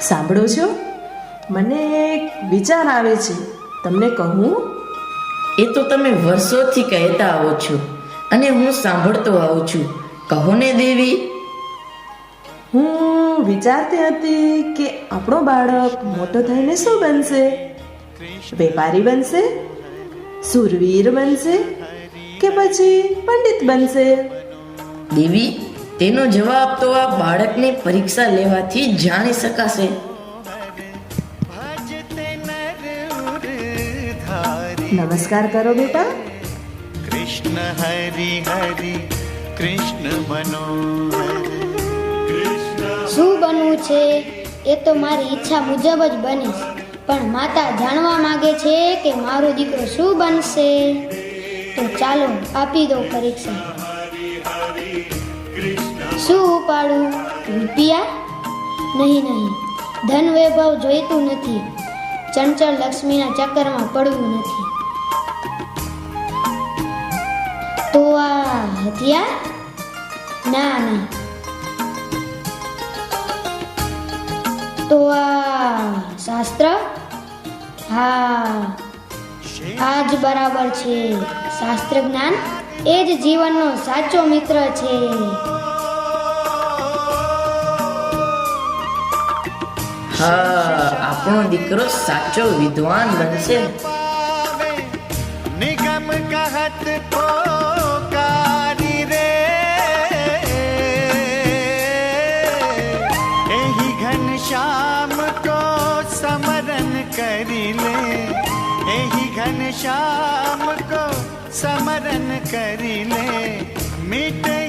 સાંભળો છો? મને એક વિચાર આવે છે. તમને કહું? એ તો તમે વર્ષોથી કહેતા આવો છો અને હું સાંભળતો આવું છું. કહો ને દેવી. હું વિચારતી હતી કે આપણો બાળક મોટો થઈને શું બનશે? વેપારી બનશે? સુરવીર બનશે? કે પછી પંડિત બનશે? દેવી તેનો જવાબ તો આ બાળકને પરીક્ષા લેવાથી જાણી શકાશે. નમસ્કાર કરો બેટા. કૃષ્ણ હરિ હરિ કૃષ્ણ મનોહર શું બનવું છે? એ તો મારી ઈચ્છા મુજબ જ બનીશ. પણ માતા જાણવા માંગે છે કે મારો દીકરો શું બનશે? તો ચાલો આપી દો પરીક્ષા. Krishna. શું ઉપાડું? રૂપિયા? નહીં નહીં. ધન વૈભવ જોઈતું નથી. ચંચળ લક્ષ્મીના ચક્કરમાં પડવું નથી. તો આ હથિયાર? ના ના તો આ શાસ્ત્ર? હા. આ જ બરાબર છે. શાસ્ત્ર જ્ઞાન એ જ જીવનનો સાચો મિત્ર છે. હા, આપણો દીકરો સાચો વિદ્વાન બનશે. નિગમ કહત પોકારી રે. એહી ઘન શ્યામ કો સમરન કરી લે. એહી ઘન શ્યામ કો સમરન કરી લે. મીટે